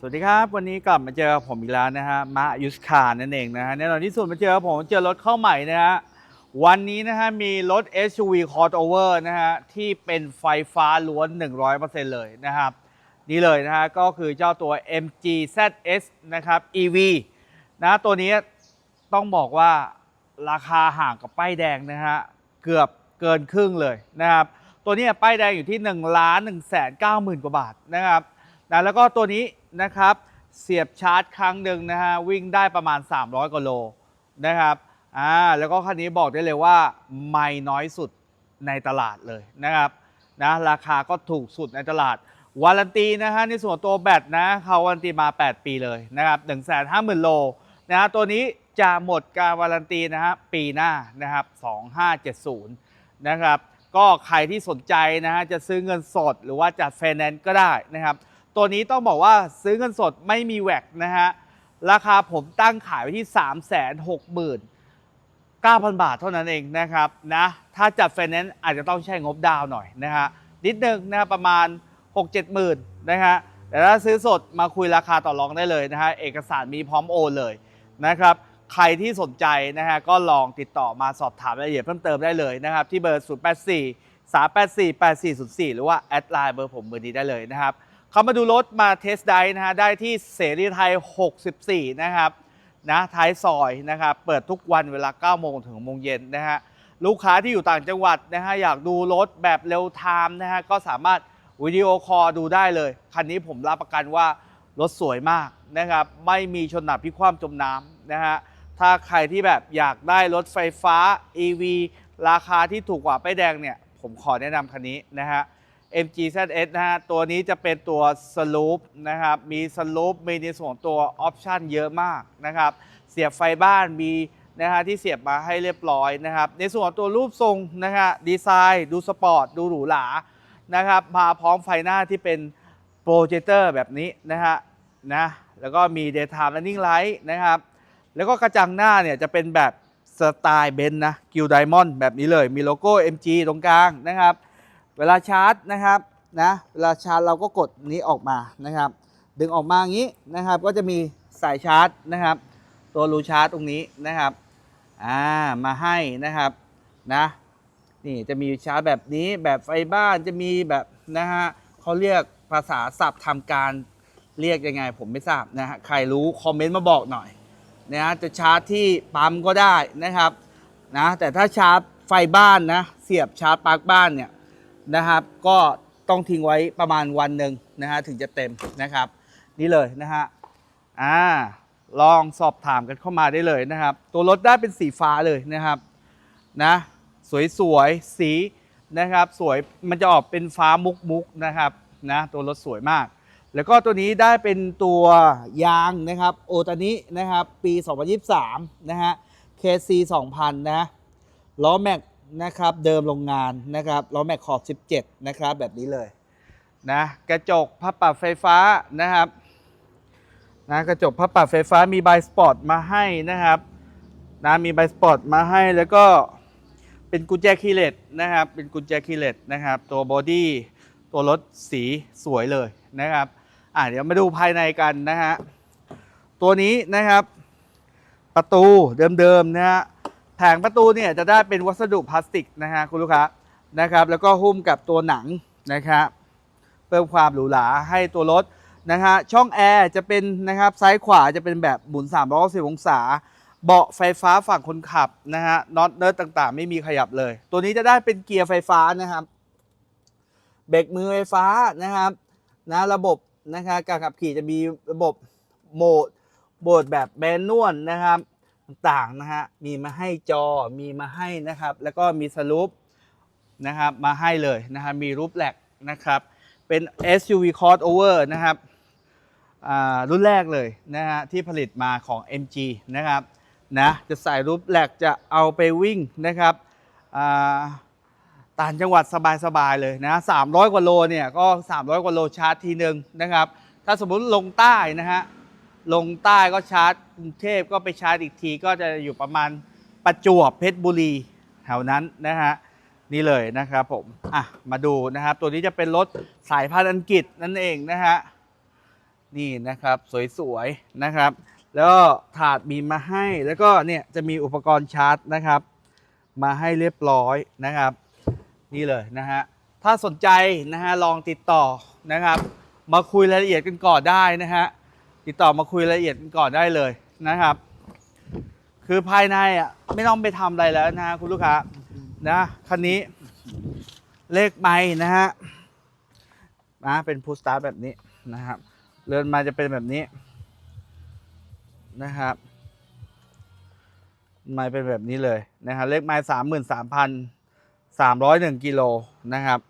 สวัสดีครับ วันนี้กลับมาเจอผมอีกแล้วนะฮะมายุสคานั่นเองนะฮะแน่นอนที่สุดมาเจอผมเจอรถเข้าใหม่นะฮะวันนี้นะฮะมีรถ SUV crossover นะฮะที่เป็นไฟฟ้าล้วน 100%เลยนะครับนี่เลยนะฮะก็คือเจ้าตัว MG ZS นะครับ EV นะตัวนี้ต้องบอกว่าราคาห่างกับป้ายแดงนะฮะเกือบเกินครึ่งเลยนะครับตัวนี้ป้ายแดงอยู่ที่1ล้าน1แสน9หมื่นกว่าบาทนะครับนะแล้วก็ตัวนี้ นะครับ เสียบชาร์จครั้งหนึ่งนะฮะวิ่งได้ประมาณ 300กิโลนะครับอ่าแล้วก็คันนี้บอกได้เลยว่าไม่น้อยสุดในตลาดเลยนะครับนะราคาก็ถูกสุดในตลาดวารันตีนะฮะในส่วนตัวแบตนะเขาวารันตีมา 8 ปีเลยนะครับ1 5 0 0 0 0 โลนะฮะตัวนี้จะหมดการวารันตีนะฮะปีหน้านะครับ2570นะครับก็ใครที่สนใจนะฮะจะซื้อเงินสดหรือว่าจัดไฟแนนซ์ก็ได้นะครับ ตัวนี้ต้องบอกว่าซื้อเงินสดไม่มีแวกนะฮะ ราคาผมตั้งขายไว้ที่ 3 6 0 0 0 9,000 บาทเท่านั้นเองนะครับนะถ้าจัดไฟแนนซ์อาจจะต้องใช้งบดาวหน่อยนะฮะนิดนึงนะประมาณ 6-7 หมื่นนะฮะแต่ถ้าซื้อสดมาคุยราคาต่อรองได้เลยนะฮะเอกสารมีพร้อมโอนเลยนะครับใครที่สนใจนะฮะก็ลองติดต่อมาสอบถามรายละเอียดเพิ่มเติมได้เลยนะครับที่เบอร์ 084 384 8404 หรือว่าแอดไลน์เบอร์ผมเบอร์นี้ได้เลยนะครับ เขามาดูรถมาเทสไดนะฮะได้ที่เสรีไทย 64 นะครับนะท้ายซอยนะครับเปิดทุกวันเวลา 9 โมงถึงโมงเย็นนะฮะลูกค้าที่อยู่ต่างจังหวัดนะฮะอยากดูรถแบบเร็วไทม์นะฮะก็สามารถวิดีโอคอลดูได้เลย คันนี้ผมรับประกันว่ารถสวยมากนะครับไม่มีชนหนักพิความจมน้ำนะฮะถ้าใครที่แบบอยากได้รถไฟฟ้า EV ราคาที่ถูกกว่าป้ายแดงเนี่ย ผมขอแนะนำคันนี้นะฮะ MG ZS นะฮะ ตัวนี้จะเป็นตัวสลูปนะครับ มีสลูปมีในส่วนตัวออปชันเยอะมากนะครับ เสียบไฟบ้านมีนะฮะที่เสียบมาให้เรียบร้อยนะครับ ในส่วนตัวรูปทรงนะฮะดีไซน์ดูสปอร์ต ดูหรูหรานะครับ มาพร้อมไฟหน้าที่เป็นโปรเจคเตอร์แบบนี้นะฮะนะแล้วก็มี Daytime Running Light นะครับ แล้วก็กระจังหน้าเนี่ยจะเป็นแบบสไตล์เบนนะกิลไดมอนด์แบบนี้เลย มีโลโก้ MG ตรงกลางนะครับ เวลาชาร์จนะครับนะเวลาชาร์จเราก็กดนี้ออกมานะครับ ดึงออกมาอย่างนี้นะครับ ก็จะมีสายชาร์จนะครับ ตัวรูชาร์จตรงนี้นะครับอ่ามาให้นะครับนะนี่จะมีชาร์จแบบนี้แบบไฟบ้านจะมีแบบนะฮะเขาเรียกภาษาศัพท์ทำการเรียกยังไง ผมไม่ทราบนะฮะใครรู้คอมเมนต์มาบอกหน่อยนะฮะจะชาร์จที่ปั๊มก็ได้นะครับนะแต่ถ้าชาร์จไฟบ้านนะเสียบชาร์จปลั๊กบ้านเนี่ย นะครับ ก็ต้องทิ้งไว้ประมาณวันหนึ่งนะฮะถึงจะเต็มนะครับ นี่เลยนะฮะอ่าลองสอบถามกันเข้ามาได้เลยนะครับ ตัวรถได้เป็นสีฟ้าเลยนะครับนะสวยๆสีนะครับ สวยมันจะออกเป็นฟ้ามุกๆนะครับนะตัวรถสวยมาก แล้วก็ตัวนี้ได้เป็นตัวยางนะครับโอตานินะครับปี 2023นะฮะ KC 2000 นะล้อแม็ก นะครับเดิมโรงงานนะครับล้อแม็กขอบ 17 นะครับแบบนี้เลยนะกระจกพับปรับไฟฟ้านะครับนะกระจกพับปรับไฟฟ้ามีใบสปอร์ตมาให้นะครับนะมีใบสปอร์ตมาให้แล้วก็เป็นกุญแจคีย์เลสนะครับ เป็นกุญแจคีย์เลสนะครับ ตัวบอดี้ตัวรถสีสวยเลยนะครับอะเดี๋ยวมาดูภายในกันนะฮะตัวนี้นะครับประตูเดิมๆนะฮะ แผงประตูเนี่ยจะได้เป็นวัสดุพลาสติกนะฮะคุณลูกค้านะครับ แล้วก็หุ้มกับตัวหนังนะครับเพิ่มความหรูหราให้ตัวรถนะฮะช่องแอร์จะเป็นนะครับซ้ายขวาจะเป็นแบบหมุน360องศา เบาะไฟฟ้าฝั่งคนขับนะฮะน็อตเนิร์ดต่างๆ ไม่มีขยับเลย ตัวนี้จะได้เป็นเกียร์ไฟฟ้านะครับเบรกมือไฟฟ้านะครับนะระบบนะครับการขับขี่จะมีระบบโหมดโหมดแบบแมนนวลนะครับ ต่างๆนะฮะมีมาให้จอมีมาให้นะครับ แล้วก็มีสลูปนะครับมาให้เลยนะครับมีรูปแหลกนะครับเป็น SUV crossover นะครับรุ่นแรกเลยนะฮะที่ผลิตมาของ MG นะครับนะจะใส่รูปแหลกจะเอาไปวิ่งนะครับต่างจังหวัดสบายๆเลยนะ300 กว่าโลเนี่ยก็ 300 กว่าโลชาร์จทีหนึ่งนะครับ ถ้าสมมติลงใต้นะฮะ ลงใต้ก็ชาร์จกรุงเทพก็ไปชาร์จอีกทีก็จะอยู่ประมาณประจวบเพชรบุรีแถวนั้นนะฮะนี่เลยนะครับผมอะมาดูนะครับ ตัวนี้จะเป็นรถสายพันธุ์อังกฤษนั่นเองนะฮะนี่นะครับสวยๆนะครับ แล้วถาดมีมาให้แล้วก็เนี่ยจะมีอุปกรณ์ชาร์จนะครับ มาให้เรียบร้อยนะครับ นี่เลยนะฮะถ้าสนใจนะฮะลองติดต่อนะครับ มาคุยรายละเอียดกันก่อนได้นะฮะ ติดต่อมาคุยรายละเอียดกันก่อนได้เลยนะครับ คือภายในอะไม่ต้องไปทำอะไรแล้วนะ คุณลูกค้านะคันนี้เลขไม่นะฮะนะเป็นพูสตาร์แบบนี้นะครับเดินมาจะเป็นแบบนี้นะครับไม้เป็นแบบนี้เลยนะครับเลขไม้สามหมื่นสามพันสามร้อยหนึ่งกิโลนะครับ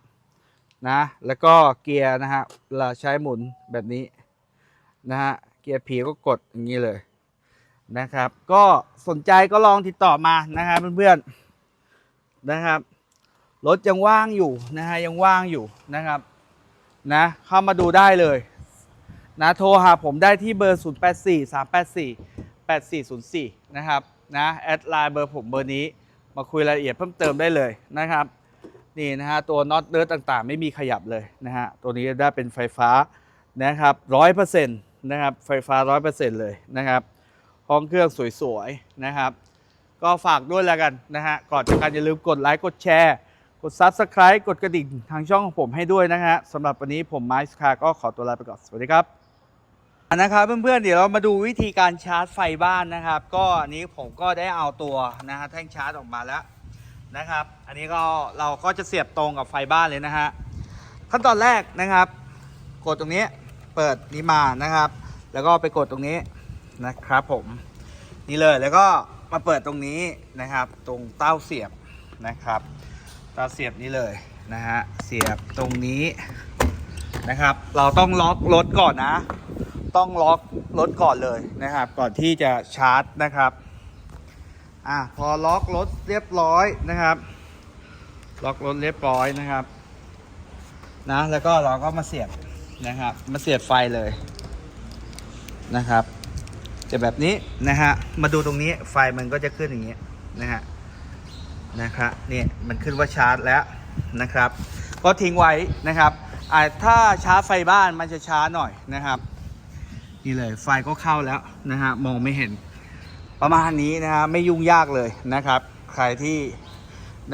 นะแล้วก็เกียร์นะฮะเราใช้หมุนแบบนี้ นะฮะเกียร์ผีก็กดอย่างนี้เลยนะครับ ก็สนใจก็ลองติดต่อมานะครับเพื่อนๆนะครับรถยังว่างอยู่นะฮะยังว่างอยู่นะครับนะเข้ามาดูได้เลยนะโทรหาผมได้ที่เบอร์ 0 8 4 3 8 4 8 4 0 4 นะครับนะแอดไลน์เบอร์ผมเบอร์นี้มาคุยรายละเอียดเพิ่มเติมได้เลยนะครับนี่นะฮะตัวน็อตเนื้อต่างๆ ไม่มีขยับเลยนะฮะตัวนี้ได้เป็นไฟฟ้านะครับร้อยเปอร์เซ็นต์ นะครับ ไฟฟ้าร้อยเปอร์เซ็นต์เลยนะครับ ห้องเครื่องสวยๆนะครับ ก็ฝากด้วยแล้วกันนะฮะ ก่อนจากกันอย่าลืมกดไลค์ กดแชร์ กด Subscribe กดกระดิ่งทางช่องของผมให้ด้วยนะฮะสำหรับวันนี้ผมไมค์สคาก็ขอตัวลาไปก่อน สวัสดีครับนะครับเพื่อนๆเดี๋ยวเรามาดูวิธีการชาร์จไฟบ้านนะครับ ก็อันนี้ผมก็ได้เอาตัวนะฮะแท่งชาร์จออกมาแล้วนะครับ อันนี้ก็เราก็จะเสียบตรงกับไฟบ้านเลยนะฮะขั้นตอนแรกนะครับ กดตรงนี้ เปิดนี้มานะครับ แล้วก็ไปกดตรงนี้นะครับผมนี่เลยแล้วก็มาเปิดตรงนี้นะครับ ตรงเต้าเสียบนะครับเต้าเสียบนี้เลยนะฮะเสียบตรงนี้นะครับ เราต้องล็อกรถก่อนนะ ต้องล็อกรถก่อนเลยนะครับ ก่อนที่จะชาร์จนะครับอะพอล็อกรถเรียบร้อยนะครับ ล็อกรถเรียบร้อยนะครับนะแล้วก็เราก็มาเสียบ นะครับ มาเสียบไฟเลยนะครับ จะแบบนี้นะฮะ มาดูตรงนี้ไฟมันก็จะขึ้นอย่างนี้ยนะฮะนะครับนี่มันขึ้นว่าชาร์จแล้วนะครับ ก็ทิ้งไว้นะครับอ่าถ้าชาร์จไฟบ้านมันจะช้าหน่อยนะครับ นี่เลยไฟก็เข้าแล้วนะฮะมองไม่เห็นประมาณนี้นะฮะไม่ยุ่งยากเลยนะครับ ใครที่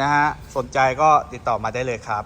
นะฮะสนใจก็ติดต่อมาได้เลยครับ